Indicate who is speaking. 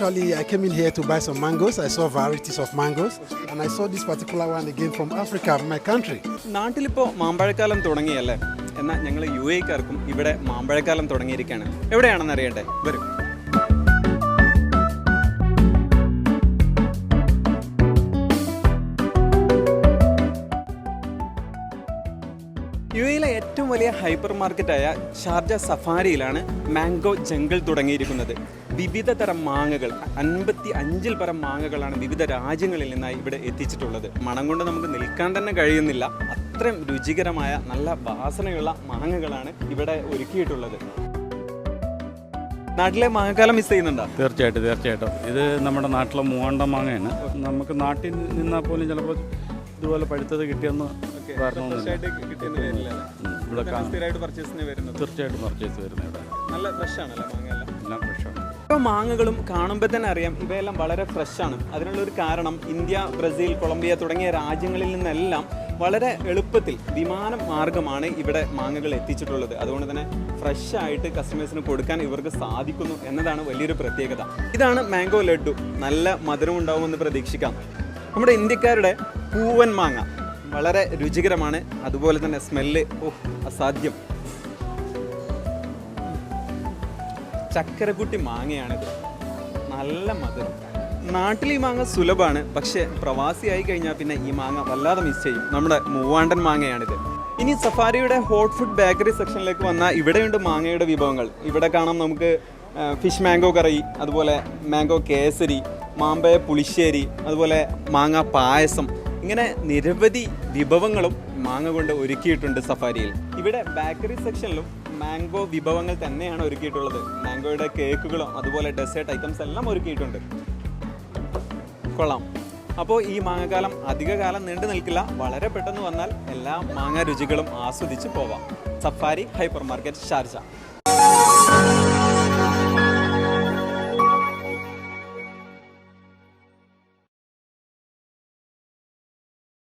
Speaker 1: Actually, I came in here to buy some mangoes. I saw varieties of mangoes, and I saw this particular one again from Africa, my country.
Speaker 2: നാട്ടിലിപ്പോൾ മാമ്പഴക്കാലം തുടങ്ങിയല്ലേ? എന്നാൽ ഞങ്ങൾ U എക്കാർക്കും ഇവിടെ മാമ്പഴക്കാലം തുടങ്ങിയിരിക്കുകയാണ് എവിടെയാണെന്ന് അറിയട്ടെ വരും. U എയിലെ ഏറ്റവും വലിയ ഹൈപ്പർ മാർക്കറ്റായ ഷാർജ സഫാരിയിലാണ് മാംഗോ ജംഗിൾ തുടങ്ങിയിരിക്കുന്നത്. വിവിധ തരം മാങ്ങകൾ അൻപത്തി അഞ്ചിൽ പരം മാങ്ങകളാണ് വിവിധ രാജ്യങ്ങളിൽ നിന്നായി ഇവിടെ എത്തിച്ചിട്ടുള്ളത്. മണം കൊണ്ട് നമുക്ക് നിൽക്കാൻ തന്നെ കഴിയുന്നില്ല. അത്രയും രുചികരമായ നല്ല വാസനയുള്ള മാങ്ങകളാണ് ഇവിടെ ഒരുക്കിയിട്ടുള്ളത്. നാട്ടിലെ മാങ്ങക്കാലം മിസ് ചെയ്യുന്നുണ്ടോ?
Speaker 3: തീർച്ചയായിട്ടും തീർച്ചയായിട്ടും. ഇത് നമ്മുടെ നാട്ടിലെ മൂവാണ്ട മാങ്ങയാണ്. നമുക്ക് നാട്ടിൽ നിന്നാൽ പോലും ചിലപ്പോൾ ഇതുപോലെ പഴുത്തത് കിട്ടിയെന്ന് തീർച്ചയായിട്ടും പർച്ചേസ് വരുന്നത് ഇവിടെ.
Speaker 2: നല്ല ഫ്രഷ് ആണല്ലേ മാങ്ങ
Speaker 3: എല്ലാം ഫ്രഷാണ്
Speaker 2: മാങ്ങകളും കാണുമ്പോൾ തന്നെ അറിയാം ഇവയെല്ലാം വളരെ ഫ്രഷാണ്. അതിനുള്ളൊരു കാരണം ഇന്ത്യ ബ്രസീൽ കൊളംബിയ തുടങ്ങിയ രാജ്യങ്ങളിൽ നിന്നെല്ലാം വളരെ എളുപ്പത്തിൽ വിമാന മാർഗമാണ് ഇവിടെ മാങ്ങകൾ എത്തിച്ചിട്ടുള്ളത്. അതുകൊണ്ട് തന്നെ ഫ്രഷ് ആയിട്ട് കസ്റ്റമേഴ്സിന് കൊടുക്കാൻ ഇവർക്ക് സാധിക്കുന്നു എന്നതാണ് വലിയൊരു പ്രത്യേകത. ഇതാണ് മാംഗോ ലഡ്ഡു. നല്ല മധുരം ഉണ്ടാവുമെന്ന് പ്രതീക്ഷിക്കാം. നമ്മുടെ ഇന്ത്യക്കാരുടെ പൂവൻ മാങ്ങ. വളരെ രുചികരമാണ്. അതുപോലെ തന്നെ സ്മെല്ല് ഓ അസാധ്യം. ചക്കരക്കുട്ടി മാങ്ങയാണിത് നല്ല മധുരം. നാട്ടിൽ ഈ മാങ്ങ സുലഭമാണ്. പക്ഷേ പ്രവാസിയായി കഴിഞ്ഞാൽ പിന്നെ ഈ മാങ്ങ വല്ലാതെ മിസ് ചെയ്യും. നമ്മുടെ മൂവാണ്ടൻ മാങ്ങയാണിത്. ഇനി സഫാരിയുടെ ഹോട്ട് ഫുഡ് ബേക്കറി സെക്ഷനിലേക്ക് വന്നാൽ ഇവിടെയുണ്ട് മാങ്ങയുടെ വിഭവങ്ങൾ. ഇവിടെ കാണാം നമുക്ക് ഫിഷ് മാംഗോ കറി അതുപോലെ മാംഗോ കേസരി മാമ്പയ പുളിശ്ശേരി അതുപോലെ മാങ്ങ പായസം. ഇങ്ങനെ നിരവധി വിഭവങ്ങളും മാങ്ങ കൊണ്ട് ഒരുക്കിയിട്ടുണ്ട് സഫാരിയിൽ. ഇവിടെ ബേക്കറി സെക്ഷനിലും മാംഗോ വിഭവങ്ങൾ തന്നെയാണ് ഒരുക്കിയിട്ടുള്ളത്. മാംഗോയുടെ കേക്കുകളും അതുപോലെ ഡെസേർട്ട് ഐറ്റംസ് എല്ലാം ഒരുക്കിയിട്ടുണ്ട്. കൊള്ളാം. അപ്പോൾ ഈ മാങ്ങാകാലം അധികകാലം നീണ്ടു നിൽക്കില്ല. വളരെ പെട്ടെന്ന് വന്നാൽ എല്ലാ മാങ്ങ രുചികളും ആസ്വദിച്ച് പോവാം. Safari hypermarket Sharjah.